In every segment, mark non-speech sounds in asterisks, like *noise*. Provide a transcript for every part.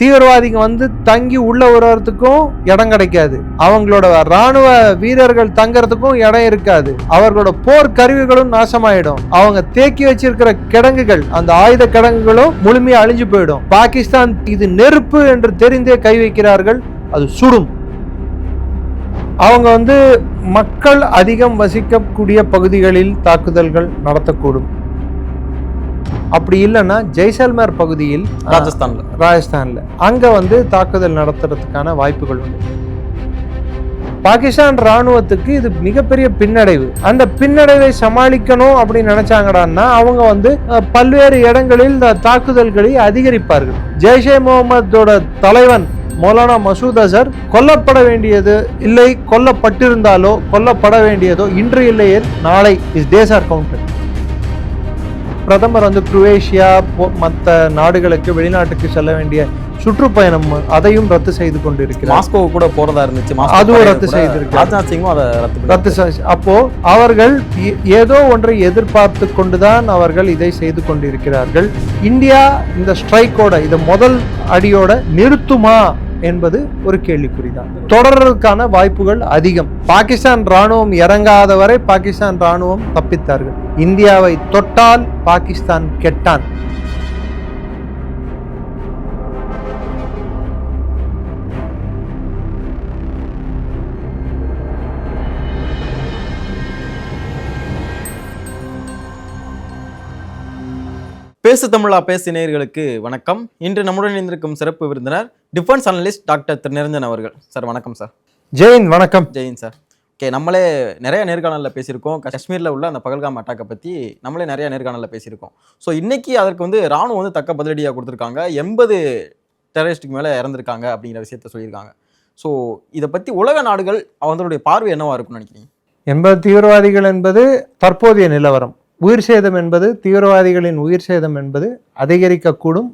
தீவிரவாதிங்க வந்து தங்கி உள்ள வருவதுக்கும் இடம் கிடைக்காது. அவங்களோட ராணுவ வீரர்கள் தங்கறதுக்கும் இடம் இருக்காது. அவர்களோட போர் கருவிகளும் நாசமாயிடும். அவங்க தேக்கி வச்சிருக்கிற கிடங்குகள் அந்த ஆயுத கிடங்குகளும் முழுமையா அழிஞ்சு போயிடும். பாகிஸ்தான் இது நெருப்பு என்று தெரிந்தே கை வைக்கிறார்கள். அது சுடும். அவங்க வந்து மக்கள் அதிகம் வசிக்கக்கூடிய பகுதிகளில் தாக்குதல்கள் நடத்தக்கூடும். அப்படி இல்லைன்னா ஜெய்சல்மேர் பகுதியில் ராஜஸ்தான்ல. ராஜஸ்தான்ல. அங்க வந்து தாக்குதல் நடத்துறதுக்கான வாய்ப்புகள் உண்டு. பாகிஸ்தான் ராணுவத்துக்கு இது மிகப்பெரிய பின்னடைவு. அந்த பின்னடைவை சமாளிக்கணும் அப்படின்னு நினைச்சாங்கடான்னா அவங்க வந்து பல்வேறு இடங்களில் இந்த தாக்குதல்களை அதிகரிப்பார்கள். ஜெய்ஷே முகமதோட தலைவன் மௌலானா மசூத் அசர் கொல்லப்பட வேண்டியது இல்லை கொல்லப்பட்டிருந்தாலோ கொல்லப்பட வேண்டியதோ இன்று இல்லையே நாளை இஸ் டேஸ் ஆர் கவுண்டட் பிரதமர் வந்து குரோவேஷியா மற்ற நாடுகளுக்கு வெளிநாட்டுக்கு செல்ல வேண்டிய சுற்றுப்பயணம் அதையும் ரத்து செய்து கொண்டிருக்கிறார். மாஸ்கோ கூட போறதா இருந்துச்சு. அதுவும் ரத்து கூட செய்திருக்காரு. ராஜ்நாத் சிங்கும் அதை ரத்து அப்போ அவர்கள் ஏதோ ஒன்றை எதிர்பார்த்து கொண்டுதான் அவர்கள் இதை செய்து கொண்டிருக்கிறார்கள். இந்தியா இந்த ஸ்ட்ரைக்கோட இந்த முதல் அடியோட நிறுத்துமா? என்பது ஒரு கேள்விக்குறிதான். தொடர்றதுக்கான வாய்ப்புகள் அதிகம். பாகிஸ்தான் ராணுவம் இறங்காத வரை பாகிஸ்தான் ராணுவம் தப்பித்தார்கள். இந்தியாவை தொட்டால் பாகிஸ்தான் கெட்டான். பேசு தமிழா பேசு நேயர்களுக்கு வணக்கம். இன்று நம்முடன் இணைந்திருக்கும் சிறப்பு விருந்தினர் டிஃபென்ஸ் அனலிஸ்ட் டாக்டர் திரு நிரஞ்சன் அவர்கள். சார் வணக்கம் சார் ஜெயின் வணக்கம். ஜெயின் சார் ஓகே நம்மளே நிறைய நேர்காணலில் பேசியிருக்கோம். காஷ்மீரில் உள்ள அந்த பகல்காம் அட்டாக்கை பற்றி நம்மளே நிறைய நேர்காணலில் பேசியிருக்கோம். ஸோ இன்னைக்கு அதற்கு வந்து ராணுவம் வந்து தக்க பதிலடியாக கொடுத்துருக்காங்க. எண்பது டெரரிஸ்ட்டுக்கு மேலே இறந்துருக்காங்க அப்படிங்கிற விஷயத்த சொல்லியிருக்காங்க. ஸோ இதை பற்றி உலக நாடுகள் அவங்களுடைய பார்வை என்னவா இருக்கும்னு நினைக்கிறீங்க? எண்பது தீவிரவாதிகள் என்பது தற்போதைய நிலவரம். உயிர் சேதம் என்பது தீவிரவாதிகளின் உயிர் சேதம் என்பது அதிகரிக்கக்கூடும்.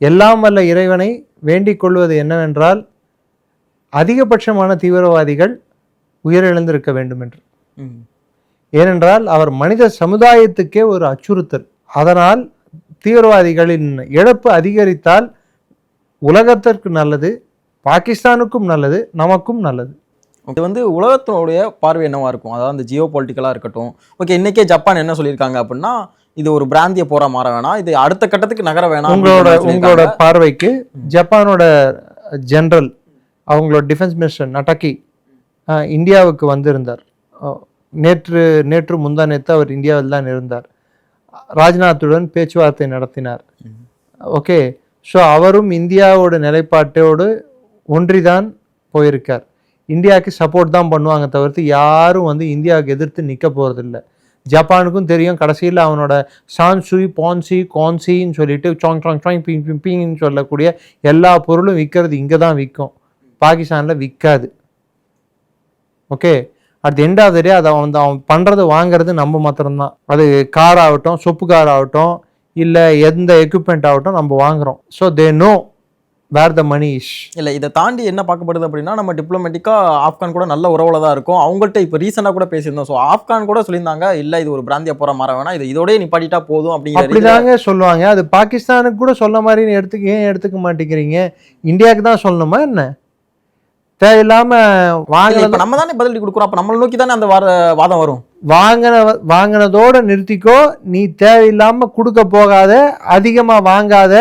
எல்லாம் வல்ல இறைவனை வேண்டிக் கொள்வது என்னவென்றால் அதிகபட்சமான தீவிரவாதிகள் உயிரிழந்திருக்க வேண்டும் என்று ஏனென்றால் அவர் மனித சமுதாயத்துக்கே ஒரு அச்சுறுத்தல். அதனால் தீவிரவாதிகளின் இழப்பு அதிகரித்தால் உலகத்திற்கு நல்லது பாகிஸ்தானுக்கும் நல்லது நமக்கும் நல்லது. இது வந்து உலகத்தினுடைய பார்வை என்னவா இருக்கும்? அதாவது அந்த ஜியோ பொலிட்டிக்கலாக இருக்கட்டும். ஓகே இன்னைக்கே ஜப்பான் என்ன சொல்லியிருக்காங்க அப்படின்னா இது ஒரு பிராந்திய போரா மாற வேணாம். இது அடுத்த கட்டத்துக்கு நகர வேணாம் உங்களோட உங்களோட. பார்வைக்கு ஜப்பானோட ஜெனரல் அவங்களோட டிஃபென்ஸ் மினிஸ்டர் நட்டக்கி அஹ், இந்தியாவுக்கு வந்திருந்தார். நேற்று நேற்று முந்தா நேற்று அவர் இந்தியாவில் தான் இருந்தார். ராஜ்நாத்துடன் பேச்சுவார்த்தை நடத்தினார். ஓகே ஸோ அவரும் இந்தியாவோட நிலைப்பாட்டோடு ஒன்றிதான் போயிருக்கார். இந்தியாவுக்கு சப்போர்ட் தான் பண்ணுவாங்க தவிர்த்து யாரும் வந்து இந்தியாவுக்கு எதிர்த்து நிற்க போகிறதில்ல ஜப்பானுக்கும் தெரியும் கடைசியில் அவனோட சான்சுய் பான்சி கான்சின்னு சொல்லிட்டு சாங் சாங் சாங் பிங் பிங் பிங்னு சொல்லக்கூடிய எல்லா பொருளும் விற்கிறது இங்கே தான் விற்கும் பாகிஸ்தானில் விற்காது okay at end of the day அதை அவன் அவன் பண்ணுறது வாங்குறது நம்ம மாத்திரம்தான். அது கார் ஆகட்டும் சொப்பு கார் ஆகட்டும் இல்லை எந்த எக்யூப்மெண்ட் ஆகட்டும் நம்ம வாங்குறோம். ஸோ தே நோ வேர் த மணி இல்ல இதை தாண்டி என்ன பார்க்கப்படுது அப்படின்னா நம்ம டிப்ளமேட்டிக்கா ஆப்கான் கூட நல்ல உறவுல தான் இருக்கும். அவங்கள்ட்ட இப்போ ரீசெண்டாக கூட பேசியிருந்தோம். ஸோ ஆப்கான் கூட சொல்லியிருந்தாங்க இல்ல இது ஒரு பிராந்திய போரா மாற வேணாம். இது இதோடய நிப்பாட்டிட்டா போதும் அப்படிங்கிற அப்படிதாங்க சொல்லுவாங்க. அது பாகிஸ்தானுக்கு கூட சொல்ல மாதிரி எடுத்துக்க ஏன் எடுத்துக்க மாட்டேங்கிறீங்க? இந்தியாவுக்கு தான் சொல்லணுமா என்ன? தேவையில்லாம இல்ல, வாங்கின இப்ப நம்ம தானே பதிலடி கொடுக்குறோம். அப்ப நம்மளை நோக்கி தானே அந்த வார- வாதம் வரும்? வாங்கின வாங்கினதோட நிறுத்திக்கோ. நீ தேவையில்லாம கொடுக்க போகாத அதிகமா வாங்காத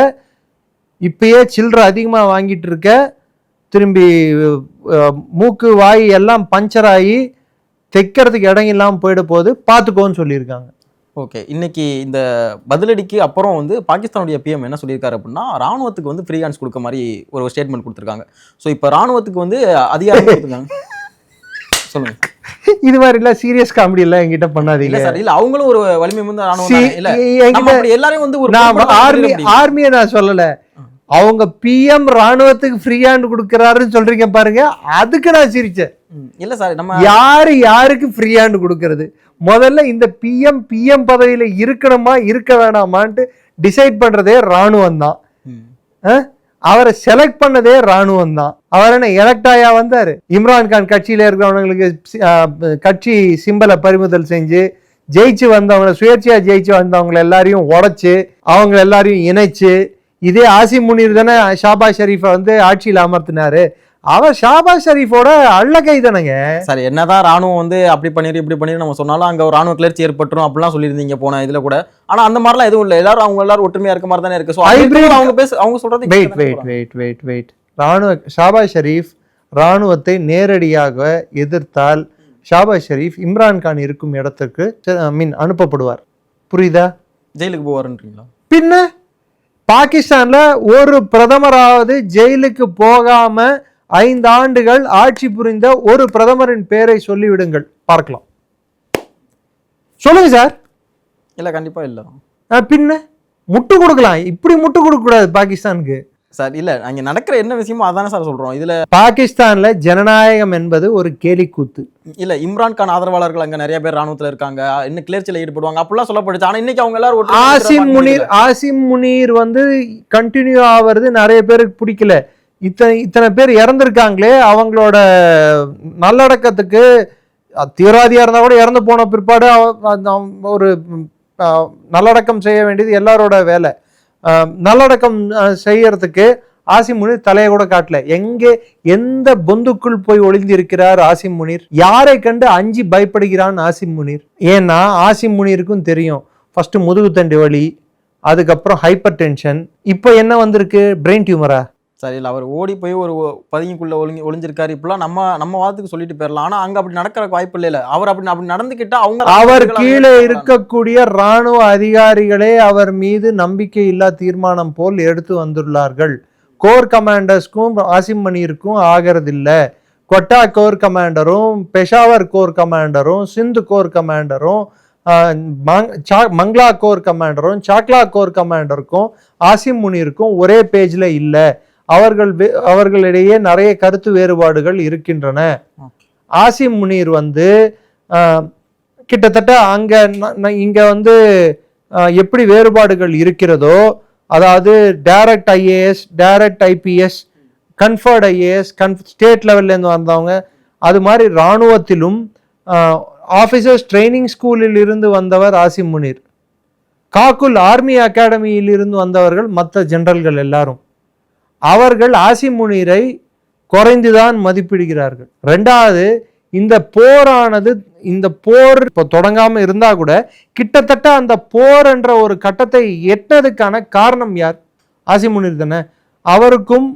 இப்பயே சில்லறை அதிகமா வாங்கிட்டு இருக்க திரும்பி மூக்கு வாய் எல்லாம் பஞ்சர் ஆகி தைக்கிறதுக்கு இடம் இல்லாமல் போயிட போகுது. பார்த்துக்கோன்னு சொல்லியிருக்காங்க. ஓகே. இன்னைக்கு இந்த பதிலடிக்கு அப்புறம் வந்து பாகிஸ்தானுடைய பிஎம் என்ன சொல்லியிருக்காரு அப்படின்னா ராணுவத்துக்கு வந்து ஃப்ரீ ஹேண்ட்ஸ் கொடுக்க மாதிரி ஒரு ஸ்டேட்மெண்ட் கொடுத்துருக்காங்க. ஸோ இப்போ ராணுவத்துக்கு வந்து அதிகாரம் கொடுத்துருக்காங்க. *laughs* சொல்லுங்க. இது மாதிரிலாம் சீரியஸ் காமெடி எல்லாம் என்கிட்ட இல்ல பண்ணாதீங்க சார் இல்ல அவங்களும் ஒரு வலிமை வந்து ராணுவம். இல்ல எல்லாரையும் வந்து ஒரு ஆர்மி. ஆர்மியை நான் சொல்லல. அவங்க பிஎம் ராணுவத்துக்கு ஃப்ரீ ஹேண்ட் கொடுக்கறாருன்னு சொல்றீங்க பாருங்க. அதுக்கு நான் சிரிச்சேன். இல்ல சார் நம்ம யாரு யாருக்கு ஃப்ரீ ஹேண்ட் கொடுக்கறது? முதல்ல இந்த பிஎம் பிஎம் பதவியில இருக்கணுமா இருக்க வேணாமான்ட்டு டிசைட் பண்றதே ராணுவம் தான் அவரை செலக்ட் பண்ணதே ராணுவம் தான் அவர் என்ன எலக்ட் ஆயா வந்தாரு? இம்ரான் கான் கட்சியில இருக்கிறவங்களுக்கு கட்சி சிம்பலை பறிமுதல் செஞ்சு ஜெயிச்சு வந்தவங்கள சுயேட்சையா ஜெயிச்சு வந்தவங்க எல்லாரையும் உடைச்சு அவங்க எல்லாரையும் இணைச்சு இதே ஆசிம் முனீர் தானே ஷாபாஸ் ஷெரீஃபை வந்து ஆட்சியில் அமர்த்தினாரு. அவர் ஷாபாஸ் ஷெரீஃபோட அள்ளகை தானேங்க. சரி என்னதான் ராணுவம் வந்து அப்படி பண்ணிரு இப்படி பண்ணிரு நம்ம சொன்னாலும் அங்க ஒரு ராணுவ கிளர்ச்சி ஏற்பட்டுரும் அப்படிலாம் சொல்லியிருந்தீங்க போன இதுல கூட. ஆனா அந்த மாதிரிலாம் எதுவும் இல்லை. எல்லாரும் அவங்க எல்லாரும் ஒற்றுமையா இருக்க மாதிரி தானே இருக்கு. ஸோ அவங்க பேச அவங்க சொல்றது wait wait wait wait wait ராணுவ ஷாபாஸ் ஷெரீஃப் ராணுவத்தை நேரடியாக எதிர்த்தால் ஷாபாஸ் ஷெரீஃப் இம்ரான் கான் இருக்கும் இடத்துக்கு ஐ மீன் அனுப்பப்படுவார். புரியுதா? ஜெயிலுக்கு போவாருன்றீங்களா? பின்ன? பாகிஸ்தான்ல ஒரு பிரதமராவது ஜெயிலுக்கு போகாம ஐந்து ஆண்டுகள் ஆட்சி புரிந்த ஒரு பிரதமரின் பெயரை சொல்லிவிடுங்கள். பார்க்கலாம். சொல்லுங்க சார். இல்ல கண்டிப்பா இல்ல. பின்ன? முட்டு கொடுக்கலாம். இப்படி முட்டு கொடுக்க கூடாது பாகிஸ்தானுக்கு. சார் இல்ல அங்க நடக்கிற என்ன விஷயமோ அதானே சார் சொல்றோம். இதுல பாகிஸ்தான்ல ஜனநாயகம் என்பது ஒரு கேலிக்கூத்து. இல்ல இம்ரான் கான் ஆதரவாளர்கள் அங்க நிறைய பேர் ராணுவத்துல இருக்காங்க. இன்னும் கிளர்ச்சியில ஈடுபடுவாங்க. அப்படிலாம் சொல்லப்படுச்சு ஆனா இன்னைக்கு அவங்க எல்லாரும் ஆசிம் முனீர். ஆசிம் முனீர் வந்து கண்டினியூ ஆவறது நிறைய பேருக்கு பிடிக்கல. இத்தனை இத்தனை பேர் இறந்துருக்காங்களே அவங்களோட நல்லடக்கத்துக்கு அஹ், தீவிரவாதியா இருந்தா கூட இறந்து போன பிற்பாடு ஒரு நல்லடக்கம் செய்ய வேண்டியது எல்லாரோட வேலை. நல்லடக்கம் செய்யறதுக்கு ஆசிம் முனிர் தலையை கூட காட்டல. எங்கே எந்த பொந்துக்குள் போய் ஒளிந்திருக்கிறார் ஆசிம் முனீர்? யாரை கண்டு அஞ்சு பயப்படுகிறான் ஆசிம் முனீர்? ஏன்னா ஆசிம் முனிருக்கும் தெரியும். ஃபர்ஸ்ட் முதுகுத்தண்டு வலி அதுக்கப்புறம் ஹைப்பர் டென்ஷன் இப்போ என்ன வந்திருக்கு? பிரெயின் டியூமரா சரி இல்ல அவர் ஓடி போய் ஒரு பதுங்கிக்குள்ள ஒளிஞ்சு ஒளிஞ்சிருக்காரு. இப்பெல்லாம் நம்ம நம்ம வாதத்துக்கு சொல்லிட்டு போயிடலாம் ஆனா அங்க அப்படி நடக்கிற வாய்ப்பு இல்ல அவர் அப்படி அப்படி நடந்துக்கிட்டா அவங்க அவர் கீழே இருக்கக்கூடிய ராணுவ அதிகாரிகளே அவர் மீது நம்பிக்கை இல்லா தீர்மானம் போல் எடுத்து வந்துள்ளார்கள். கோர் கமாண்டர்ஸ்க்கும் ஆசிம் மணியருக்கும் ஆகிறதில்ல. கொட்டா கோர் கமாண்டரும் பெஷாவர் கோர் கமாண்டரும் சிந்து கோர் கமாண்டரும் மங்களா கோர் கமாண்டரும் சாக்லா கோர் கமாண்டருக்கும் ஆசிம் முனிருக்கும் ஒரே பேஜ்ல இல்லை. அவர்கள் அவர்களிடையே நிறைய கருத்து வேறுபாடுகள் இருக்கின்றன. ஆசிம் முனீர் வந்து கிட்டத்தட்ட அங்க இங்க வந்து எப்படி வேறுபாடுகள் இருக்கிறதோ அதாவது direct IAS direct IPS conferred IAS கன் ஸ்டேட் லெவல்லேருந்து வந்தவங்க அது மாதிரி இராணுவத்திலும் ஆஃபீஸர்ஸ் ட்ரைனிங் ஸ்கூலில் இருந்து வந்தவர் ஆசிம் முனீர். காக்குல் ஆர்மி அகாடமியில் இருந்து வந்தவர்கள் மற்ற ஜெனரல்கள் எல்லாரும். அவர்கள் ஆசி முனீரை குறைந்துதான் மதிப்பிடுகிறார்கள். ரெண்டாவது இந்த போரானது இந்த போர் இப்போ தொடங்காம இருந்தா கூட கிட்டத்தட்ட அந்த போர் என்ற ஒரு கட்டத்தை எட்டதுக்கான காரணம் யார்? ஆசிம் முனீர் தானே. அவருக்கும்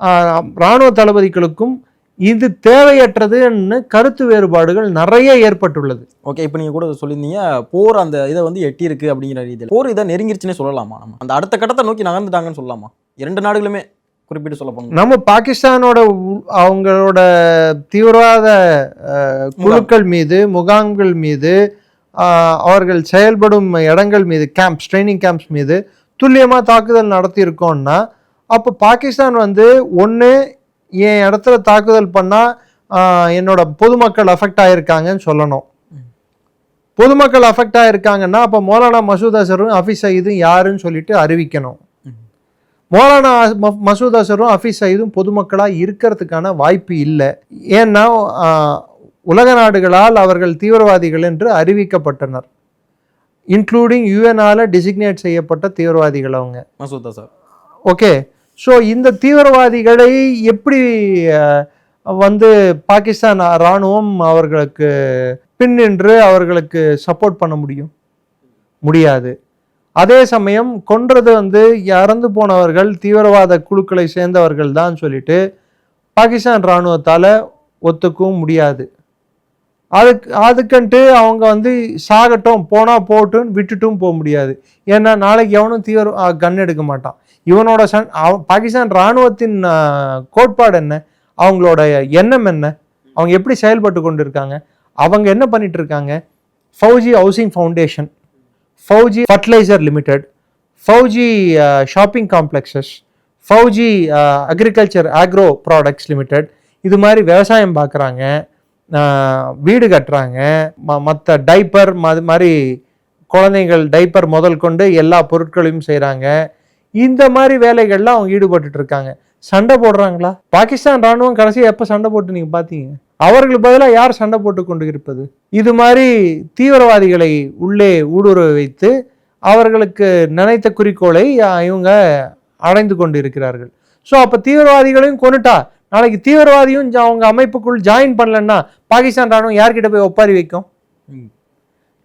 இராணுவ ராணுவ தளபதிகளுக்கும் இது தேவையற்றதுன்னு கருத்து வேறுபாடுகள் நிறைய ஏற்பட்டுள்ளது. ஓகே இப்போ நீங்கள் கூட சொல்லியிருந்தீங்க. போர் அந்த இதை வந்து எட்டி இருக்கு அப்படிங்கிற ரீதியில். போர் இதை நெருங்கிருச்சுன்னே சொல்லலாமா நம்ம? அந்த அடுத்த கட்டத்தை நோக்கி நகர்ந்துட்டாங்கன்னு சொல்லலாமா? இரண்டு நாடுகளுமே. குறிப்பிட்டு சொல்ல போனோம் நம்ம பாகிஸ்தானோட அவங்களோட தீவிரவாத குழுக்கள் மீது முகாம்கள் மீது அவர்கள் செயல்படும் இடங்கள் மீது கேம்ப்ஸ் ட்ரைனிங் கேம்ப்ஸ் மீது துல்லியமா தாக்குதல் நடத்தி இருக்கோம்னா அப்போ பாகிஸ்தான் வந்து ஒன்று என் இடத்துல தாக்குதல் பண்ணா ஆஹ், என்னோட பொதுமக்கள் அஃபெக்ட் ஆயிருக்காங்கன்னு சொல்லணும். பொதுமக்கள் அஃபெக்ட் ஆயிருக்காங்கன்னா அப்போ மௌலானா மசூத் அசரும் ஹஃபீஸ் சயீதும் யாருன்னு சொல்லிட்டு அறிவிக்கணும். மௌலானா மசூத் அசரும் ஹஃபீஸ் சயீதும் பொதுமக்களாக இருக்கிறதுக்கான வாய்ப்பு இல்லை. ஏன்னா உலக நாடுகளால் அவர்கள் தீவிரவாதிகள் என்று அறிவிக்கப்பட்டனர். இன்க்ளூடிங் யுஎனால டிசிக்னேட் செய்யப்பட்ட தீவிரவாதிகள் அவங்க. மசூதா சார் ஓகே ஸோ இந்த தீவிரவாதிகளை எப்படி வந்து பாகிஸ்தான் இராணுவம் அவர்களுக்கு பின்னின்று அவர்களுக்கு சப்போர்ட் பண்ண முடியும்? முடியாது. அதே சமயம் கொன்றது வந்து இறந்து போனவர்கள் தீவிரவாத குழுக்களை சேர்ந்தவர்கள் தான் சொல்லிட்டு பாகிஸ்தான் இராணுவத்தால் ஒத்துக்கவும் முடியாது. அதுக்கு அதுக்குன்ட்டு அவங்க வந்து சாகட்டும் போனால் போட்டுன்னு விட்டுட்டும் போக முடியாது. ஏன்னா நாளைக்கு எவனும் தீவிர கன் எடுக்க மாட்டான். இவனோட சன் அவ- பாகிஸ்தான் இராணுவத்தின் கோட்பாடு என்ன? அவங்களோட எண்ணம் என்ன? அவங்க எப்படி செயல்பட்டு கொண்டு இருக்காங்க அவங்க என்ன பண்ணிட்டு இருக்காங்க? Fauji housing foundation. Fauji fertiliser limited Fauji shopping complexes Fauji agriculture agro products limited இது மாதிரி விவசாயம் பார்க்குறாங்க வீடு கட்டுறாங்க மற்ற டைப்பர் அது மாதிரி குழந்தைகள் டைப்பர் முதல் கொண்டு எல்லா பொருட்களையும் செய்கிறாங்க இந்த மாதிரி வேலைகள்லாம் அவங்க ஈடுபட்டுட்ருக்காங்க சண்டை போடுறாங்களா? பாகிஸ்தான் ராணுவம் கடைசி எப்போ சண்டை போட்டு நீங்கள் பார்த்தீங்க அவர்களுக்கு பதிலாக யார் சண்டை போட்டு கொண்டு இருப்பது இது மாதிரி தீவிரவாதிகளை உள்ளே ஊடுருவ வைத்து அவர்களுக்கு நினைத்த குறிக்கோளை இவங்க அடைந்து கொண்டிருக்கிறார்கள். ஸோ அப்போ தீவிரவாதிகளையும் கொண்டுட்டா நாளைக்கு தீவிரவாதியும் அவங்க அமைப்புக்குள் ஜாயின் பண்ணலன்னா பாகிஸ்தான் ராணுவம் யார்கிட்ட போய் ஒப்பாரி வைக்கும்? ம்.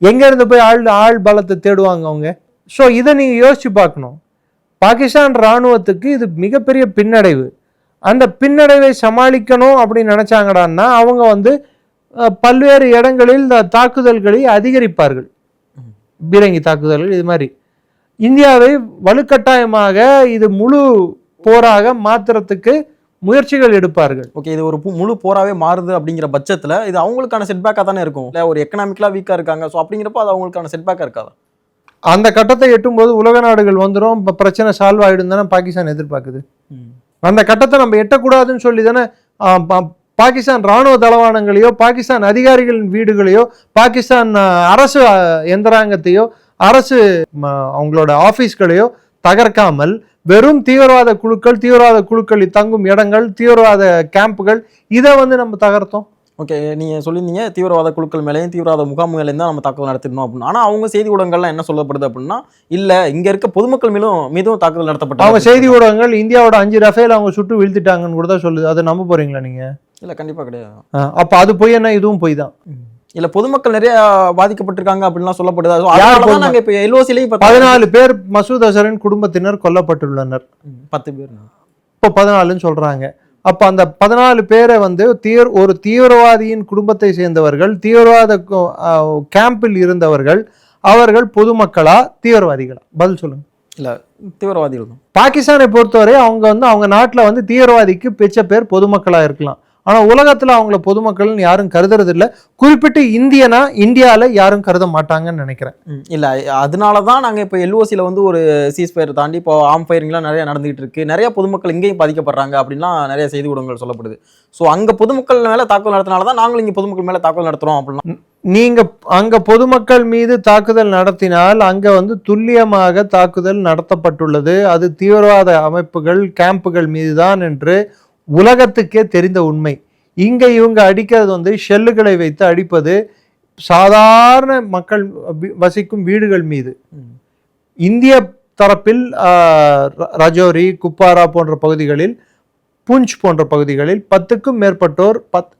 எங்க இருந்து போய் ஆள் ஆள் பலத்தை தேடுவாங்க அவங்க? ஸோ இதை நீங்க யோசிச்சு பார்க்கணும். பாகிஸ்தான் ராணுவத்துக்கு இது மிகப்பெரிய பின்னடைவு. அந்த பின்னடைவை சமாளிக்கணும் அப்படின்னு நினைச்சாங்கடான்னா அவங்க வந்து பல்வேறு இடங்களில் இந்த தாக்குதல்களை அதிகரிப்பார்கள். பீரங்கி தாக்குதல்கள் இது மாதிரி. இந்தியாவை வலுக்கட்டாயமாக இது முழு போராக மாத்துறதுக்கு முயற்சிகள் எடுப்பார்கள். ஓகே இது ஒரு முழு போராவே மாறுது அப்படிங்கிற பட்சத்துல இது அவங்களுக்கான செட்பேக்காக தானே இருக்கும்? இல்ல ஒரு எக்கனாமிக்கலா வீக்கா இருக்காங்க. ஸோ அப்படிங்கிறப்ப அது அவங்களுக்கான செட்பேக்கா இருக்காதா? அந்த கட்டத்தை எட்டும்போது உலக நாடுகள் வந்துடும் இப்போ பிரச்சனை சால்வ் ஆயிடும் தானே பாகிஸ்தான் எதிர்பார்க்குது. அந்த கட்டத்தை நம்ம எட்டக்கூடாதுன்னு சொல்லி தானே பாகிஸ்தான் ராணுவ தளவாடங்களையோ பாகிஸ்தான் அதிகாரிகளின் வீடுகளையோ பாகிஸ்தான் அரசு எந்திராங்கத்தையோ அரசு ம, அவங்களோட ஆஃபீஸ்களையோ தகர்க்காமல் வெறும் தீவிரவாத குழுக்கள் தீவிரவாத குழுக்களில் தங்கும் இடங்கள் தீவிரவாத கேம்புகள் இதை வந்து நம்ம தகர்த்தோம். ஓகே நீங்க சொல்லியிருந்தீங்க தீவிரவாத குழுக்கள் மேலேயும் தீவிரவாத முகாம்களையும் தான் நம்ம தாக்குதல் நடத்திடணும் அப்படின்னு. ஆனா அவங்க செய்தி ஊடகங்கள்லாம் என்ன சொல்லப்படுது அப்படின்னா இல்ல இங்க இருக்க பொதுமக்கள் மீதும் மீதும் தாக்குதல் நடத்தப்பட்டது. அவங்க செய்தி ஊடகங்கள் இந்தியாவோட அஞ்சு ரஃபேல் அவங்க சுட்டு வீழ்த்திட்டாங்கன்னு கூட தான் சொல்லுது. அதை நம்ப போறீங்களா நீங்க? இல்ல கண்டிப்பா கிடையாது. அப்ப அது பொய் என்ன இதுவும் பொய் தான். இல்ல பொதுமக்கள் நிறைய பாதிக்கப்பட்டிருக்காங்க அப்படின்லாம் சொல்லப்படுது. So, யார் அதனாலதான் பொதும- நாங்க இப்ப எல்ஓசிலையும் இப்ப பதினாலு பேர் மசூத் அசரின் குடும்பத்தினர் கொல்லப்பட்டுள்ளனர். பத்து பேர். இப்போ பதினாலுன்னு சொல்றாங்க. அப்ப அந்த பதினாலு பேரை வந்து தீவிர ஒரு தீவிரவாதியின் குடும்பத்தை சேர்ந்தவர்கள் தீவிரவாத கேம்பில் இருந்தவர்கள் அவர்கள் பொதுமக்களா தீவிரவாதிகளா? பதில் சொல்லுங்க. இல்ல தீவிரவாதிகள் தான். பாகிஸ்தானை பொறுத்தவரை அவங்க வந்து அவங்க நாட்டில் வந்து தீவிரவாதிக்கு பிச்ச பேர் பொதுமக்களா இருக்கலாம். ஆனா உலகத்துல அவங்கள பொதுமக்கள்னு யாரும் கருதுறது இல்ல குறிப்பிட்டு இந்தியனா இந்தியால யாரும் கருத மாட்டாங்கன்னு நினைக்கிறேன். இல்ல அதனால தான் நாங்க இப்போ எல்ஓசியில் வந்து ஒரு சீஸ் ஃபயர் தாண்டி இப்போ ஆம் ஃபயரிங்லாம் நிறைய நடந்துகிட்டு இருக்கு. நிறைய பொதுமக்கள் இங்கேயும் பாதிக்கப்படுறாங்க அப்படின்லாம் நிறைய செய்தி ஊடகங்கள் சொல்லப்படுது. ஸோ அங்க பொதுமக்கள் மேல தாக்குதல் நடத்தினால தான் நாங்களும் இங்க பொதுமக்கள் மேல தாக்குதல் நடத்துறோம் அப்படின்னா நீங்க அங்க பொதுமக்கள் மீது தாக்குதல் நடத்தினால் அங்க வந்து துல்லியமாக தாக்குதல் நடத்தப்பட்டுள்ளது. அது தீவிரவாத அமைப்புகள் கேம்புகள் மீதுதான் என்று உலகத்துக்கே தெரிந்த உண்மை. இங்க இவங்க அடிக்கிறது வந்து ஷெல்லுகளை வைத்து அடிப்பது சாதாரண மக்கள் வசிக்கும் வீடுகள் மீது. இந்திய தரப்பில் ரஜோரி குப்வாரா போன்ற பகுதிகளில் பூஞ்ச் போன்ற பகுதிகளில் பத்துக்கும் மேற்பட்டோர் பத்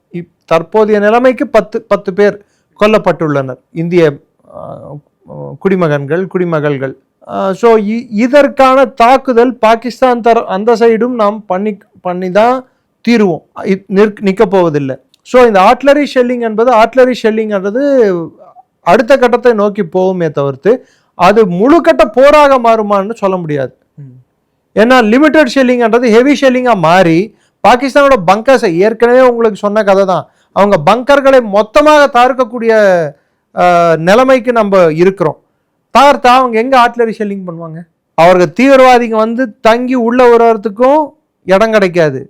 தற்போதைய நிலைமைக்கு பத்து பத்து பேர் கொல்லப்பட்டுள்ளனர். இந்திய குடிமகன்கள் குடிமகள்கள். ஸோ இதற்கான தாக்குதல் பாகிஸ்தான் தர அந்த சைடும் நாம் பண்ணி பண்ணி தான் தீருவோம் நிற்க போவதில்லை ஸோ இந்த ஆட்லரி ஷெல்லிங் என்பது ஆட்லரி ஷெல்லிங்ன்றது அடுத்த கட்டத்தை நோக்கி போகுமே தவிர்த்து அது முழு கட்ட போராக மாறுமான்னு சொல்ல முடியாது. ஏன்னா லிமிட்டட் ஷெல்லிங்ன்றது ஹெவி ஷெல்லிங்காக மாறி பாகிஸ்தானோட பங்கர்ஸை ஏற்கனவே உங்களுக்கு சொன்ன கதை தான். அவங்க பங்கர்களை மொத்தமாக தார்க்கக்கூடிய நிலைமைக்கு நம்ம இருக்கிறோம். தார்த்தா அவங்க எங்கே ஆட்லரி ஷெல்லிங் பண்ணுவாங்க? அவர்கள் தீவிரவாதிங்க வந்து தங்கி உள்ள வருவதுக்கும் இடம் கிடைக்காது.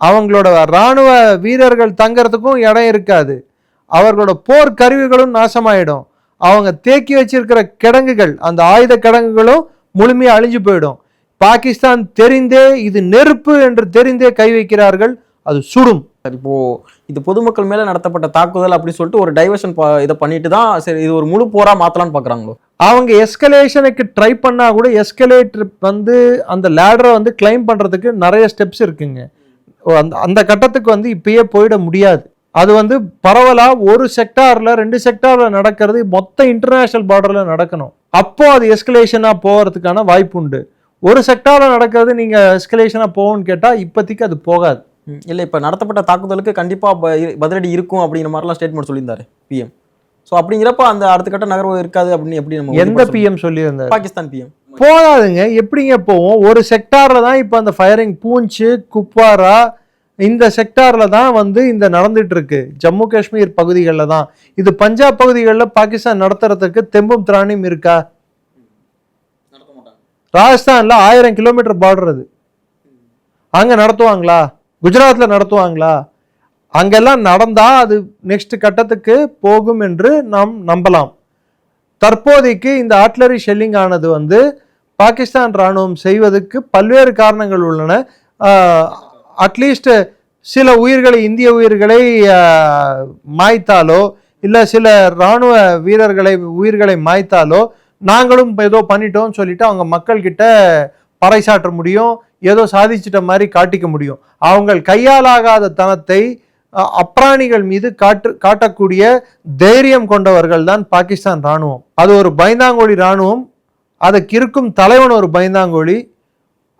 அவங்களோட இராணுவ வீரர்கள் தங்கிறதுக்கும் இடம் இருக்காது. அவர்களோட போர் கருவிகளும் நாசமாயிடும். அவங்க தேக்கி வச்சிருக்கிற கிடங்குகள் அந்த ஆயுத கிடங்குகளும் முழுமையாக அழிஞ்சு போயிடும். பாகிஸ்தான் தெரிந்தே இது நெருப்பு என்று தெரிந்தே கை வைக்கிறார்கள். அது சுடும். இப்போ இது பொதுமக்கள் மேல நடத்தப்பட்ட தாக்குதல் அப்படின்னு சொல்லிட்டு ஒரு டைவர்ஷன் இதை பண்ணிட்டு தான் சரி இது ஒரு முழு போரா மாத்தலாம்னு பாக்குறாங்களோ? அவங்க எஸ்கலேஷனுக்கு ட்ரை பண்ணால் கூட எஸ்கலேட்டர் வந்து அந்த லேடரை வந்து கிளைம் பண்ணுறதுக்கு நிறைய ஸ்டெப்ஸ் இருக்குங்க. அந்த அந்த கட்டத்துக்கு வந்து இப்பயே போயிட முடியாது. அது வந்து பரவலாக ஒரு செக்டாரில் ரெண்டு செக்டாரில் நடக்கிறது மொத்த இன்டர்நேஷ்னல் பார்டரில் நடக்கணும். அப்போது அது எஸ்கலேஷனாக போகிறதுக்கான வாய்ப்பு உண்டு. ஒரு செக்டாரில் நடக்கிறது நீங்கள் எஸ்கலேஷனாக போகணும்னு கேட்டால் இப்போதைக்கு அது போகாது. ம், இப்போ நடத்தப்பட்ட தாக்குதலுக்கு கண்டிப்பாக ப- பதிலடி இருக்கும் அப்படிங்கிற மாதிரிலாம் ஸ்டேட்மெண்ட் சொல்லியிருந்தாரு பிஎம் ஸோ அப்படிங்கிறப்ப அந்த அடுத்த கட்ட நகர்வு இருக்காது அப்படின்னு எப்படி நம்ம எந்த பிஎம் சொல்லியிருந்தார்? பாகிஸ்தான் பிஎம் போதாதுங்க. எப்படிங்க போவோம்? ஒரு செக்டார்ல தான் இப்போ அந்த ஃபயரிங் பூஞ்சு குப்வாரா இந்த செக்டார்ல தான் வந்து இந்த நடந்துட்டு இருக்கு. ஜம்மு காஷ்மீர் பகுதிகளில் தான். இது பஞ்சாப் பகுதிகளில் பாகிஸ்தான் நடத்துறதுக்கு தெம்பும் திராணியும் இருக்கா? ராஜஸ்தான்ல ஆயிரம் கிலோமீட்டர் பார்டர் அது. அங்க நடத்துவாங்களா? குஜராத்ல நடத்துவாங்களா? அங்கெல்லாம் நடந்தா அது நெக்ஸ்ட் கட்டத்துக்கு போகும் என்று நாம் நம்பலாம். தற்போதைக்கு இந்த ஆட்லரி ஷெல்லிங் ஆனது வந்து பாகிஸ்தான் ராணுவம் செய்வதற்கு பல்வேறு காரணங்கள் உள்ளன. அட்லீஸ்ட் சில உயிர்களை இந்திய உயிர்களை மாய்த்தாலோ இல்லை சில ராணுவ வீரர்களை உயிர்களை மாய்த்தாலோ நாங்களும் ஏதோ பண்ணிட்டோம்னு சொல்லிட்டு அவங்க மக்கள்கிட்ட பறைசாற்ற முடியும் ஏதோ சாதிச்சிட்ட மாதிரி காட்டிக்க முடியும். அவங்கள் கையாலாகாத தனத்தை அப்ராணிகள் மீது காட்டு காட்டக்கூடிய தைரியம் கொண்டவர்கள் தான் பாகிஸ்தான் ராணுவம் அது ஒரு பைந்தாங்கோழி ராணுவம் அதற்கு இருக்கும் தலைவன் ஒரு பைந்தாங்கோழி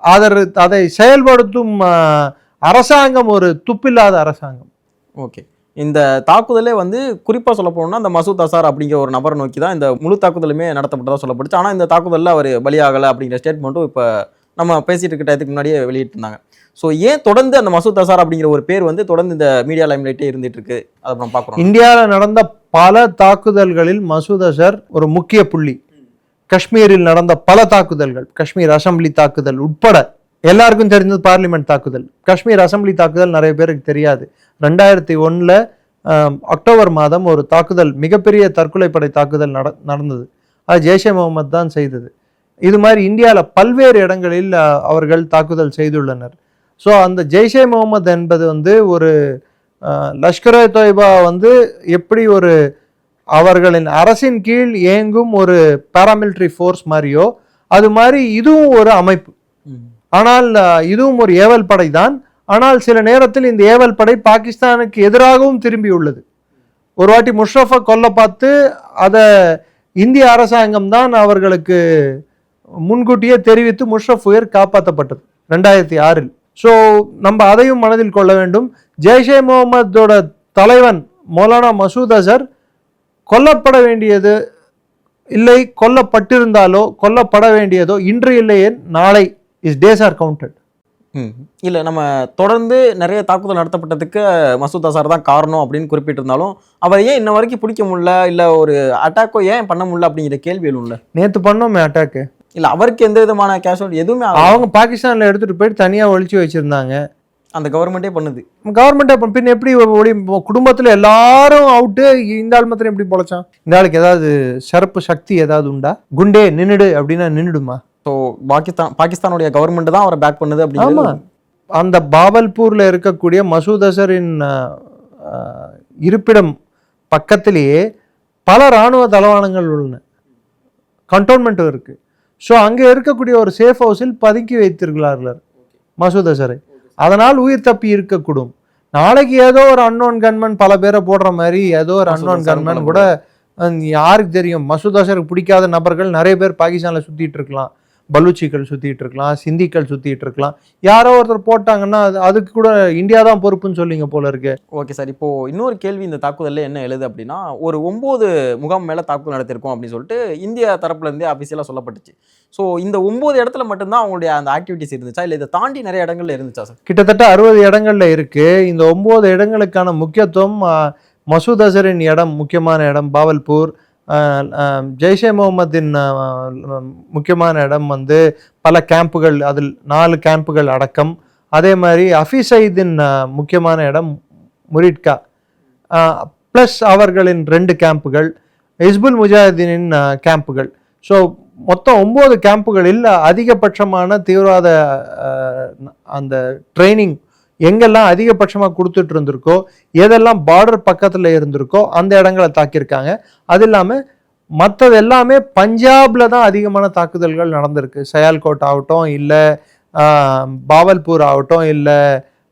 அதர் அதை செயல்படுத்தும் அரசாங்கம் ஒரு துப்பில்லாத அரசாங்கம். ஓகே. இந்த தாக்குதலே வந்து குறிப்பாக சொல்ல போனோம்னா இந்த மசூத் அசார் அப்படிங்கிற ஒரு நபரை நோக்கி தான் இந்த முழு தாக்குதலுமே நடத்தப்பட்டதாக சொல்லப்படுச்சு. ஆனால் இந்த தாக்குதலில் அவர் பலியாகலை அப்படிங்கிற ஸ்டேட்மெண்ட்டும் இப்போ நம்ம பேசிட்டு இருக்க டயத்துக்கு முன்னாடியே வெளியிட்டிருந்தாங்க. ஸோ ஏன் தொடர்ந்து அந்த மசூத் அசார் அப்படிங்கிற ஒரு பேர் வந்து தொடர்ந்து இந்த மீடியா லைம்லைட்டே இருந்துட்டு இருக்கு அதை நம்ம பார்க்குறோம். இந்தியாவில் நடந்த பல தாக்குதல்களில் மசூத் அசர் ஒரு முக்கிய புள்ளி. காஷ்மீரில் நடந்த பல தாக்குதல்கள் காஷ்மீர் அசம்பிளி தாக்குதல் உட்பட எல்லாருக்கும் தெரிஞ்சது பார்லிமெண்ட் தாக்குதல். காஷ்மீர் அசம்பிளி தாக்குதல் நிறைய பேருக்கு தெரியாது. ரெண்டாயிரத்தி ஒன்றில் அக்டோபர் மாதம் ஒரு தாக்குதல் மிகப்பெரிய தற்கொலைப்படை தாக்குதல் நட நடந்தது. அது ஜெய்ஷே முகமது தான் செய்தது. இது மாதிரி இந்தியாவில் பல்வேறு இடங்களில் அவர்கள் தாக்குதல் செய்துள்ளனர். ஸோ அந்த ஜெய்ஷே முகமது என்பது வந்து ஒரு லஷ்கர் தொய்பா வந்து எப்படி ஒரு அவர்களின் அரசின் கீழ் இயங்கும் ஒரு பாராமிலிட்டரி ஃபோர்ஸ் மாதிரியோ அது மாதிரி இதுவும் ஒரு அமைப்பு. ஆனால் இதுவும் ஒரு ஏவல் படை தான். ஆனால் சில நேரத்தில் இந்த ஏவல் படை பாகிஸ்தானுக்கு எதிராகவும் திரும்பியுள்ளது ஒரு வாட்டி முஷ்ரஃபை கொல்ல பார்த்து அதை இந்திய அரசாங்கம் தான் அவர்களுக்கு முன்கூட்டியே தெரிவித்து முஷ்ரஃப் உயர் காப்பாற்றப்பட்டது ரெண்டாயிரத்தி ஆறில். ஸோ நம்ம அதையும் மனதில் கொள்ள வேண்டும். ஜெய்ஷே முகமதோட தலைவன் மௌலானா மசூத் அசர் கொல்லப்பட வேண்டியது இல்லை கொல்லப்பட்டிருந்தாலோ கொல்லப்பட வேண்டியதோ இன்று இல்லையே நாளை இஸ் டேஸ் ஆர் கவுண்டட் ம். இல்லை நம்ம தொடர்ந்து நிறைய தாக்குதல் நடத்தப்பட்டதுக்கு மசூத் அசார் தான் காரணம் அப்படின்னு குறிப்பிட்டிருந்தாலும் அவரை ஏன் இன்ன வரைக்கும் பிடிக்க முடியல? இல்லை ஒரு அட்டாக்கோ ஏன் பண்ண முடியல அப்படிங்கிற கேள்வி எழும்ல நேற்று பண்ணோமே அட்டாக்கு இல்லை அவருக்கு எந்த விதமான கேஷுவல் எதுவுமே. அவங்க பாகிஸ்தானில் எடுத்துட்டு போயிட்டு தனியாக ஒழிச்சு வச்சிருந்தாங்க. அந்த கவர்மெண்ட்டே பண்ணுது. கவர்மெண்ட் அப்ப பின் எப்படி ஒளி குடும்பத்துல எல்லாரும் அவுட்டு இந்த ஆள் மாத்திரம் எப்படி பொழைச்சான்? இந்த ஆளுக்கு ஏதாவது சிறப்பு சக்தி ஏதாவது உண்டா? குண்டே நின்னுடு அப்படின்னா நின்னுடுமா? ஸோ பாகிஸ்தான் பாகிஸ்தானுடைய கவர்மெண்ட் தான் அவரை பேக் பண்ணுது ஆமா. அப்படிங்கிறது அந்த பாபல்பூர்ல இருக்கக்கூடிய மசூத் அசரின் அஹ், அஹ், இருப்பிடம் பக்கத்திலேயே பல இராணுவ தளவாடங்கள் உள்ளன. கண்டோன்மெண்ட் இருக்கு. ஸோ அங்கே இருக்கக்கூடிய ஒரு சேஃப் ஹவுஸில் பதுக்கி வைத்திருக்கிறார்கள். மசூத் அசரை அதனால் உயிர் தப்பி இருக்கக்கூடும். நாளைக்கு ஏதோ ஒரு அன்னோன் கன்மன் பல பேரை போடுற மாதிரி ஏதோ ஒரு அன்னோன் கன்மன் கூட யாருக்கு தெரியும்? மசூத் அசருக்கு பிடிக்காத நபர்கள் நிறைய பேர் பாகிஸ்தானில் சுத்திட்டு இருக்கலாம். பலூச்சிகள் சுத்திட்டு இருக்கலாம் சிந்திகள் சுத்திட்டு இருக்கலாம். யாரோ ஒருத்தர் போட்டாங்கன்னா அது அதுக்கு கூட இந்தியா தான் பொறுப்புன்னு சொல்லிங்க போல இருக்கு. ஓகே சார் இப்போ இன்னொரு கேள்வி இந்த தாக்குதல்ல என்ன எழுது அப்படின்னா ஒரு ஒன்பது முகாம் மேல தாக்குதல் நடத்திருக்கோம் அப்படின்னு சொல்லிட்டு இந்தியா தரப்புல இருந்தே அபிஷியலா சொல்லப்பட்டுச்சு. ஸோ இந்த ஒன்பது இடத்துல மட்டும்தான் அவங்களுடைய அந்த ஆக்டிவிட்டிஸ் இருந்துச்சா? இல்லை இதை தாண்டி நிறைய இடங்கள்ல இருந்துச்சா சார்? கிட்டத்தட்ட அறுபது இடங்கள்ல இருக்கு. இந்த ஒன்பது இடங்களுக்கான முக்கியத்துவம் அஹ், மசூத் அசரின் இடம் முக்கியமான இடம் பாவல்பூர். ஜெய்ஷே முகமதின் முக்கியமான இடம் வந்து பல கேம்புகள் அதில் நாலு கேம்புகள் அடக்கம். அதே மாதிரி அஃபிசைதின் சயீதின் முக்கியமான இடம் முரிட்கா. ப்ளஸ் அவர்களின் ரெண்டு கேம்புகள் ஹிஸ்புல் முஜாஹிதீனின் கேம்புகள் ஸோ மொத்தம் ஒம்பது கேம்புகளில் அதிகபட்சமான தீவிரவாத அந்த ட்ரைனிங் எங்கெல்லாம் அதிகபட்சமாக கொடுத்துட்டு இருந்திருக்கோ எதெல்லாம் பார்டர் பக்கத்தில் இருந்திருக்கோ அந்த இடங்களை தாக்கியிருக்காங்க. அது இல்லாமல் மற்றது எல்லாமே பஞ்சாப்ல தான் அதிகமான தாக்குதல்கள் நடந்திருக்கு. சயால்கோட் ஆகட்டும் இல்லை பாவல்பூர் ஆகட்டும் இல்லை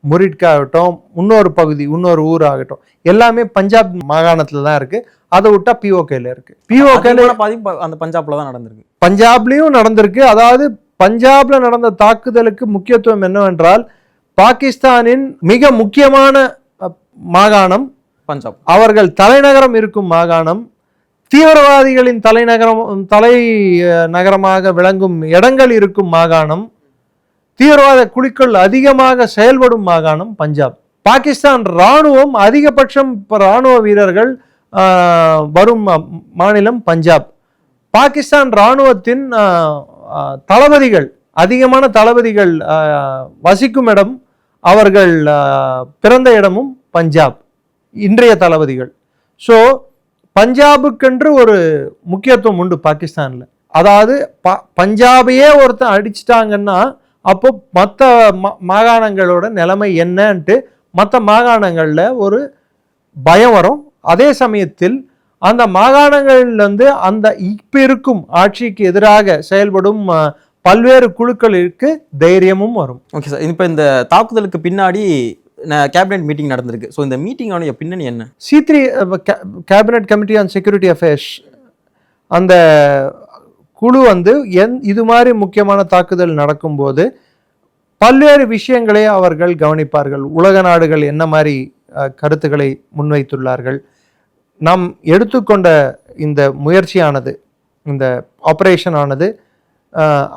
முரிட்கா ஆகட்டும் இன்னொரு பகுதி இன்னொரு ஊர் ஆகட்டும் எல்லாமே பஞ்சாப் மாகாணத்தில் தான் இருக்கு. அதை விட்டா பிஓகேல இருக்கு. பிஓகேல அந்த பஞ்சாப்ல தான் நடந்திருக்கு. பஞ்சாப்லயும் நடந்திருக்கு. அதாவது பஞ்சாப்ல நடந்த தாக்குதலுக்கு முக்கியத்துவம் என்னவென்றால் பாகிஸ்தானின் மிக முக்கியமான மாகாணம் பஞ்சாப். அவர்கள் தலைநகரம் இருக்கும் மாகாணம். தீவிரவாதிகளின் தலைநகரம் தலை நகரமாக விளங்கும் இடங்கள் இருக்கும் மாகாணம். தீவிரவாத குழுக்கள் அதிகமாக செயல்படும் மாகாணம் பஞ்சாப். பாகிஸ்தான் ராணுவம் அதிகபட்சம் இப்ப ராணுவ வீரர்கள் வரும் மாநிலம் பஞ்சாப். பாகிஸ்தான் ராணுவத்தின் ஆஹ், ஆஹ், தளபதிகள் அதிகமான தளபதிகள் வசிக்கும் இடம் அவர்கள் பிறந்த இடமும் பஞ்சாப் இன்றைய தளபதிகள். ஸோ பஞ்சாபுக்கென்று ஒரு முக்கியத்துவம் உண்டு பாகிஸ்தானில். அதாவது ப பஞ்சாபையே ஒருத்தன் அடிச்சிட்டாங்கன்னா அப்போ மற்ற மாகாணங்களோட நிலைமை என்னன்ட்டு மற்ற மாகாணங்களில் ஒரு பயம் வரும். அதே சமயத்தில் அந்த மாகாணங்கள்லேருந்து அந்த இப்போ இருக்கும் ஆட்சிக்கு எதிராக செயல்படும் பல்வேறு குழுக்களுக்கு தைரியமும் வரும். ஓகே சார் இப்போ இந்த தாக்குதலுக்கு பின்னாடி கேபினெட் மீட்டிங் நடந்திருக்கு. ஸோ இந்த மீட்டிங்கோட பின்னணி என்ன? C three cabinet committee on security affairs அந்த குழு வந்து எந் இது மாதிரி முக்கியமான தாக்குதல் நடக்கும்போது பல்வேறு விஷயங்களை அவர்கள் கவனிப்பார்கள். உலக நாடுகள் என்ன மாதிரி கருத்துக்களை முன்வைத்துள்ளார்கள். நாம் எடுத்துக்கொண்ட இந்த முயற்சியானது இந்த ஆபரேஷன் ஆனது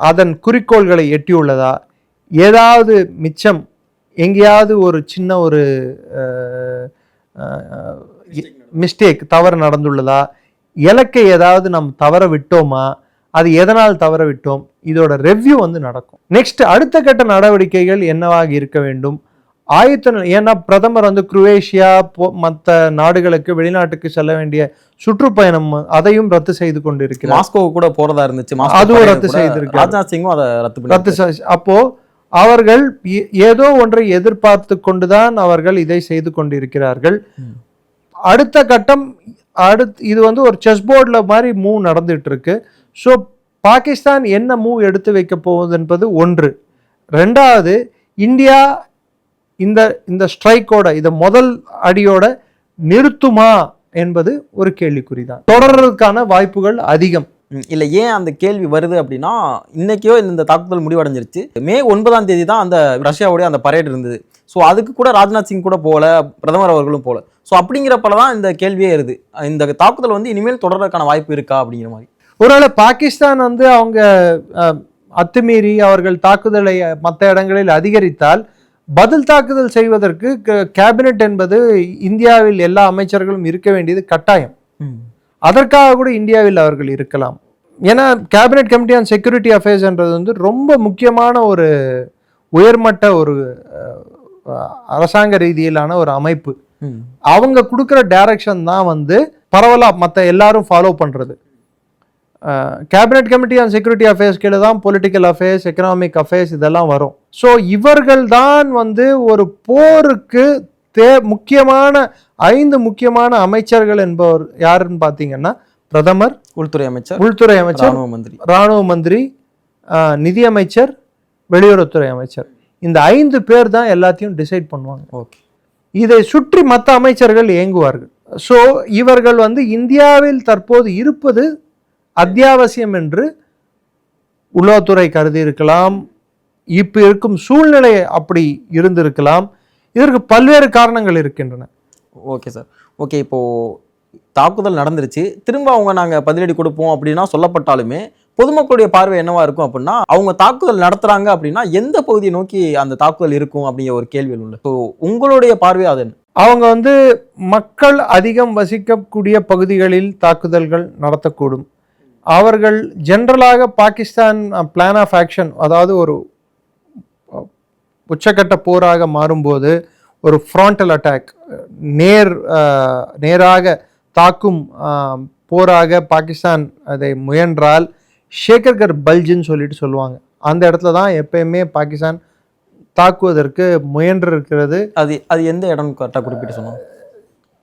அதன் குறிக்கோள்களை எட்டியுள்ளதா? ஏதாவது மிச்சம் எங்கேயாவது ஒரு சின்ன ஒரு மிஸ்டேக் தவறு நடந்துள்ளதா? இலக்கை ஏதாவது நாம் தவற விட்டோமா? அது எதனால் தவற விட்டோம்? இதோட ரெவ்யூ வந்து நடக்கும். நெக்ஸ்ட் அடுத்த கட்ட நடவடிக்கைகள் என்னவாக இருக்க வேண்டும்? ஆயத்த ஏன்னா பிரதமர் வந்து குரோவேஷியா மற்ற நாடுகளுக்கு வெளிநாட்டுக்கு செல்ல வேண்டிய சுற்றுப்பயணம் அதையும் ரத்து செய்து கொண்டிருக்கிறார். மாஸ்கோ கூட போறதா இருந்துச்சு. அதுவும் ரத்து கூட செய்திருக்காரு. ராஜ்நாத் சிங்கும் அதை ரத்து ரத்து அப்போ அவர்கள் ஏதோ ஒன்றை எதிர்பார்த்து கொண்டுதான் அவர்கள் இதை செய்து கொண்டிருக்கிறார்கள். அடுத்த கட்டம் அடுத்து இது வந்து ஒரு செஸ் போர்டில் மாதிரி மூவ் நடந்துட்டு இருக்கு ஸோ பாகிஸ்தான் என்ன மூவ் எடுத்து வைக்க போகுது என்பது ஒன்று. ரெண்டாவது இந்தியா இந்த இந்த ஸ்ட்ரைக்கோட இந்த முதல் அடியோட நிறுத்துமா என்பது ஒரு கேள்விக்குறிதான். தொடர்றதுக்கான வாய்ப்புகள் அதிகம். இல்ல ஏன் அந்த கேள்வி வருது அப்படின்னா இன்னைக்கோ இந்த தாக்குதல் முடிவடைஞ்சிருச்சு. மே ஒன்பதாம் தேதி தான் அந்த ரஷ்யாவுடைய அந்த பரேட் இருந்தது. ஸோ அதுக்கு கூட ராஜ்நாத் சிங் கூட போகல பிரதமர் அவர்களும் போகல. ஸோ அப்படிங்கிறப்பல தான் இந்த கேள்வியே வருது. இந்த தாக்குதல் வந்து இனிமேல் தொடர்றதுக்கான வாய்ப்பு இருக்கா அப்படிங்கிற மாதிரி. ஒருவேளை பாகிஸ்தான் வந்து அவங்க அத்துமீறி அவர்கள் தாக்குதலை மற்ற இடங்களில் அதிகரித்தால் பதில் தாக்குதல் செய்வதற்கு க- கேபினெட் என்பது இந்தியாவில் எல்லா அமைச்சர்களும் இருக்க வேண்டியது கட்டாயம். அதற்காக கூட இந்தியாவில் அவர்கள் இருக்கலாம். ஏன்னா கேபினெட் கமிட்டி ஆன் செக்யூரிட்டி அஃபேர்ஸ்ன்றது வந்து ரொம்ப முக்கியமான ஒரு உயர்மட்ட ஒரு அரசாங்க ரீதியிலான ஒரு அமைப்பு. அவங்க கொடுக்குற டைரக்ஷன் தான் வந்து பரவலாக மற்ற எல்லாரும் ஃபாலோ பண்ணுறது cabinet committee on security affairs கீழே தான் பொலிட்டிக்கல் அஃபேர்ஸ் எக்கனாமிக் அஃபேர்ஸ் இதெல்லாம் வரும். ஸோ இவர்கள் தான் வந்து ஒரு போருக்கு தே முக்கியமான ஐந்து முக்கியமான அமைச்சர்கள் என்பவர் யாருன்னு பார்த்தீங்கன்னா பிரதமர் உள்துறை அமைச்சர் உள்துறை அமைச்சர் ராணுவ மந்திரி. ராணுவ மந்திரி ஆஹ், நிதி அமைச்சர் வெளியுறவுத்துறை அமைச்சர். இந்த ஐந்து பேர் தான் எல்லாத்தையும் டிசைட் பண்ணுவாங்க. ஓகே. இதை சுற்றி மற்ற அமைச்சர்கள் இயங்குவார்கள். ஸோ இவர்கள் வந்து இந்தியாவில் தற்போது இருப்பது அத்தியாவசியம் என்று உளவுத்துறை கருதி இருக்கலாம் இப்போ இருக்கும் சூழ்நிலை அப்படி இருந்திருக்கலாம். இதற்கு பல்வேறு காரணங்கள் இருக்கின்றன. Okay sir. ஓகே இப்போ தாக்குதல் நடந்துருச்சு. திரும்ப அவங்க நாங்க பதிலடி கொடுப்போம் அப்படின்னா சொல்லப்பட்டாலுமே பொதுமக்களுடைய பார்வை என்னவா இருக்கும் அப்படின்னா அவங்க தாக்குதல் நடத்துறாங்க அப்படின்னா எந்த பகுதியை நோக்கி அந்த தாக்குதல் இருக்கும் அப்படிங்கிற ஒரு கேள்வி உள்ள ஸோ உங்களுடைய பார்வை அது என்ன? அவங்க வந்து மக்கள் அதிகம் வசிக்கக்கூடிய பகுதிகளில் தாக்குதல்கள் நடத்தக்கூடும். அவர்கள் ஜென்ரலாக பாகிஸ்தான் பிளான் ஆஃப் ஆக்ஷன் அதாவது ஒரு உச்சக்கட்ட போராக மாறும்போது ஒரு ஃப்ராண்டல் அட்டாக் நேர் நேராக தாக்கும் போராக பாகிஸ்தான் அதை முயன்றால் ஷேகர்கர் பல்ஜின்னு சொல்லிட்டு சொல்லுவாங்க. அந்த இடத்துல தான் எப்பயுமே பாகிஸ்தான் தாக்குவதற்கு முயன்று இருக்கிறது. அது அது எந்த இடம் கரெக்டாக குறிப்பிட்டு சொன்னோம்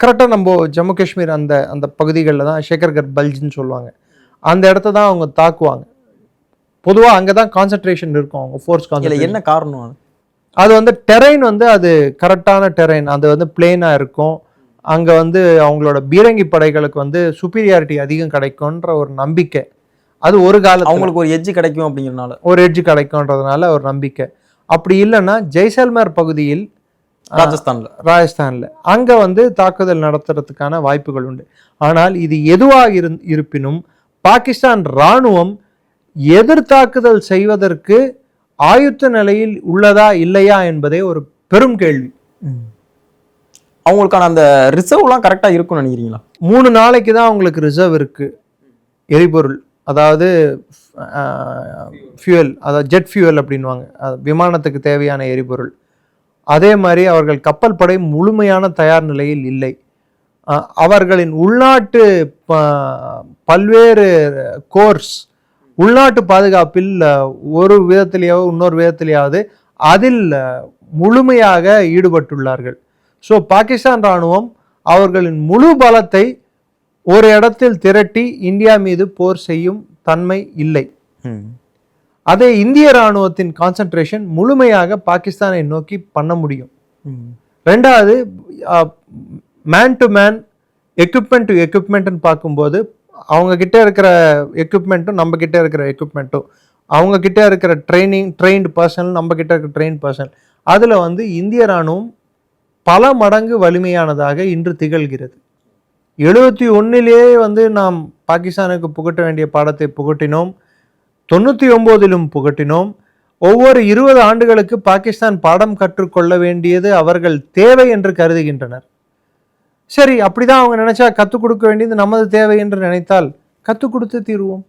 கரெக்டாக நம்ம ஜம்மு காஷ்மீர் அந்த அந்த பகுதிகளில் தான் ஷேகர்கர் பல்ஜின்னு சொல்லுவாங்க. அந்த இடத்த தான் அவங்க தாக்குவாங்க. பொதுவாக அங்கே தான் கான்சன்ட்ரேஷன் இருக்கும் அவங்க ஃபோர்ஸ் கான்சன்ட்ரேஷன் என்ன காரணம் அது வந்து டெரைன் வந்து அது கரெக்டான டெரைன் அது வந்து பிளெயினாக இருக்கும். அங்கே வந்து அவங்களோட பீரங்கி படைகளுக்கு வந்து சுப்பீரியாரிட்டி அதிகம் கிடைக்கும்ன்ற ஒரு நம்பிக்கை. அது ஒரு காலத்தில் அவங்களுக்கு ஒரு எட்ஜ் கிடைக்கும் அப்படிங்கிறனால. ஒரு எட்ஜ் கிடைக்கும்ன்றதுனால ஒரு நம்பிக்கை. அப்படி இல்லைன்னா ஜெய்சல்மர் பகுதியில் ராஜஸ்தான்ல. ராஜஸ்தானில். அங்கே வந்து தாக்குதல் நடத்துறதுக்கான வாய்ப்புகள் உண்டு. ஆனால் இது எதுவாக இருந் இருப்பினும் பாகிஸ்தான் இராணுவம் எதிர் தாக்குதல் செய்வதற்கு ஆயுத்த நிலையில் உள்ளதா இல்லையா என்பதே ஒரு பெரும் கேள்வி. அவங்களுக்கான அந்த ரிசர்வ்லாம் கரெக்டா இருக்கும்னு நினைக்கிறீங்களா? மூணு நாளைக்கு தான் அவங்களுக்கு ரிசர்வ் இருக்கு. எரிபொருள் அதாவது ஃபியூயல் அதாவது ஜெட் ஃபியூயல் அப்படின்வாங்க அது விமானத்துக்கு தேவையான எரிபொருள். அதே மாதிரி அவர்கள் கப்பல் படை முழுமையான தயார் நிலையில் இல்லை. அவர்களின் உள்நாட்டு ப- பல்வேறு கோர்ஸ் உள்நாட்டு பாதுகாப்பில் ஒரு விதத்திலேயோ இன்னொரு விதத்திலேயாவது அதில் முழுமையாக ஈடுபட்டுள்ளார்கள். ஸோ பாகிஸ்தான் இராணுவம் அவர்களின் முழு பலத்தை ஒரு இடத்தில் திரட்டி இந்தியா மீது போர் செய்யும் தன்மை இல்லை. அதே இந்திய ராணுவத்தின் கான்சன்ட்ரேஷன் முழுமையாக பாகிஸ்தானை நோக்கி பண்ண முடியும். ரெண்டாவது man to man equipment to எக்யூப்மெண்ட்னு பார்க்கும்போது அவங்கக்கிட்ட இருக்கிற எக்யூப்மெண்ட்டும் நம்மக்கிட்ட இருக்கிற எக்யூப்மெண்ட்டும் அவங்கக்கிட்ட இருக்கிற ட்ரைனிங் ட்ரெயின்டு பர்சன் நம்மக்கிட்ட இருக்கிற ட்ரெயின் பர்சன் அதில் வந்து இந்திய இராணுவம் பல மடங்கு வலிமையானதாக இன்று திகழ்கிறது. எழுபத்தி ஒன்றிலேயே வந்து நாம் பாகிஸ்தானுக்கு புகட்ட வேண்டிய பாடத்தை புகட்டினோம். தொண்ணூற்றி ஒம்போதிலும் புகட்டினோம். ஒவ்வொரு இருபது ஆண்டுகளுக்கு பாகிஸ்தான் பாடம் கற்றுக்கொள்ள வேண்டியது அவர்கள் தேவை என்று கருதுகின்றனர். சரி அப்படிதான் அவங்க நினைச்சா கற்றுக் கொடுக்க வேண்டியது நமது தேவை என்று நினைத்தால் கற்றுக் கொடுத்து தீருவோம்.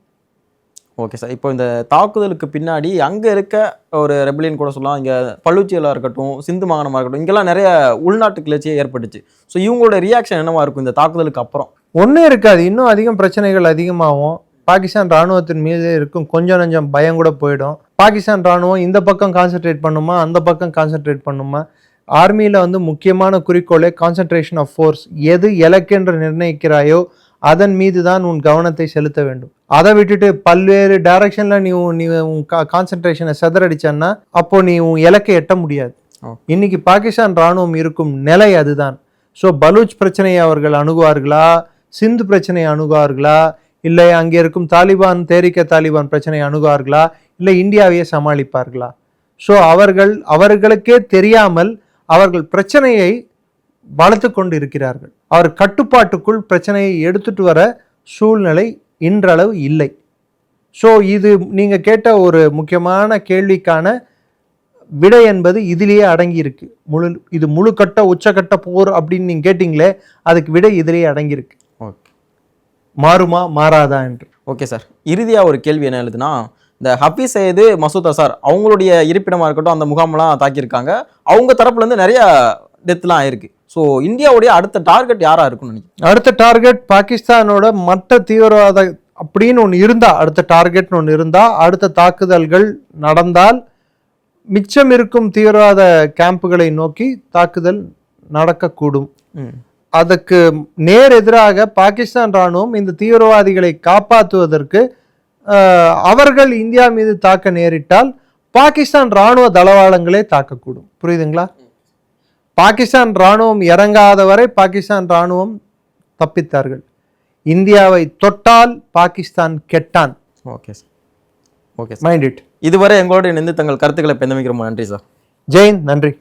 ஓகே சார் இப்போ இந்த தாக்குதலுக்கு பின்னாடி அங்கே இருக்க ஒரு ரெபலியன் கூட சொல்லலாம். இங்கே பள்ளுச்சியலாக இருக்கட்டும் சிந்து மாகாணமாக இருக்கட்டும் இங்கெல்லாம் நிறைய உள்நாட்டு கிளர்ச்சியே ஏற்பட்டுச்சு. ஸோ இவங்களோட ரியாக்ஷன் என்னவா இருக்கும் இந்த தாக்குதலுக்கு அப்புறம்? ஒன்றும் இருக்காது. இன்னும் அதிகம் பிரச்சனைகள் அதிகமாகும். பாகிஸ்தான் ராணுவத்தின் மீது இருக்கும். கொஞ்சம் நஞ்சம் பயம் கூட போயிடும். பாகிஸ்தான் ராணுவம் இந்த பக்கம் கான்சென்ட்ரேட் பண்ணுமா? அந்த பக்கம் கான்சென்ட்ரேட் பண்ணுமா? ஆர்மியில் வந்து முக்கியமான குறிக்கோளே கான்சென்ட்ரேஷன் ஆஃப் ஃபோர்ஸ் எது இலக்கென்று நிர்ணயிக்கிறாயோ அதன் மீது தான் உன் கவனத்தை செலுத்த வேண்டும். அதை விட்டுட்டு பல்வேறு டைரக்ஷனில் நீ உன்- நீ உன் கான்சென்ட்ரேஷனை செதறடிச்சன்னா அப்போ நீ உன் இலக்கை எட்ட முடியாது. இன்னைக்கு பாகிஸ்தான் ராணுவம் இருக்கும் நிலை அதுதான். ஸோ பலூச் பிரச்சனையை அவர்கள் அணுகுவார்களா? சிந்து பிரச்சனையை அணுகுவார்களா? இல்லை அங்கே இருக்கும் தாலிபான் தேரிக்க தாலிபான் பிரச்சனையை அணுகுவார்களா? இல்லை இந்தியாவையே சமாளிப்பார்களா? ஸோ அவர்கள் அவர்களுக்கே தெரியாமல் அவர்கள் பிரச்சனையை வளர்த்து கொண்டு இருக்கிறார்கள் அவர் கட்டுப்பாட்டுக்குள் பிரச்சனையை எடுத்துட்டு வர சூழ்நிலை இன்றளவு இல்லை. ஸோ இது நீங்கள் கேட்ட ஒரு முக்கியமான கேள்விக்கான விடை என்பது இதிலேயே அடங்கி இருக்கு முழு இது முழுக்கட்ட உச்சக்கட்ட போர் அப்படின்னு நீங்கள் கேட்டிங்களே அதுக்கு விடை இதிலேயே அடங்கியிருக்கு. ஓகே. மாறுமா மாறாதா என்று. Okay sir. இறுதியாக ஒரு கேள்வி என்ன எழுதுனா இந்த ஹபீஸ் சையது மசூத் அசார் அவங்களுடைய இருப்பிடமாக இருக்கட்டும் அந்த முகாம்லாம் தாக்கியிருக்காங்க. அவங்க தரப்புலேருந்து நிறைய டெத்லாம் ஆயிருக்கு. ஸோ இந்தியாவுடைய அடுத்த டார்கெட் யாராக இருக்கும்னு நினைக்கிறேன் அடுத்த டார்கெட் பாகிஸ்தானோட மற்ற தீவிரவாத அப்படின்னு ஒன்று இருந்தா அடுத்த டார்கெட்னு ஒன்று இருந்தா அடுத்த தாக்குதல்கள் நடந்தால் மிச்சம் இருக்கும் தீவிரவாத கேம்புகளை நோக்கி தாக்குதல் நடக்கக்கூடும். அதுக்கு நேர் எதிராக பாகிஸ்தான் ராணுவம் இந்த தீவிரவாதிகளை காப்பாற்றுவதற்கு அவர்கள் இந்தியா மீது தாக்க நேரிட்டால் பாகிஸ்தான் ராணுவ தளவாளங்களே தாக்கக்கூடும். புரியுதுங்களா? பாகிஸ்தான் ராணுவம் இறங்காத வரை பாகிஸ்தான் ராணுவம் தப்பித்தார்கள். இந்தியாவை தொட்டால் Pakistan கெட்டான். Okay sir. Okay sir. Mind it இதுவரை எங்களோட இணைந்து தங்கள் கருத்துக்களை பெந்தமைக்கு ரொம்ப நன்றி சார். ஜெயின் நன்றி.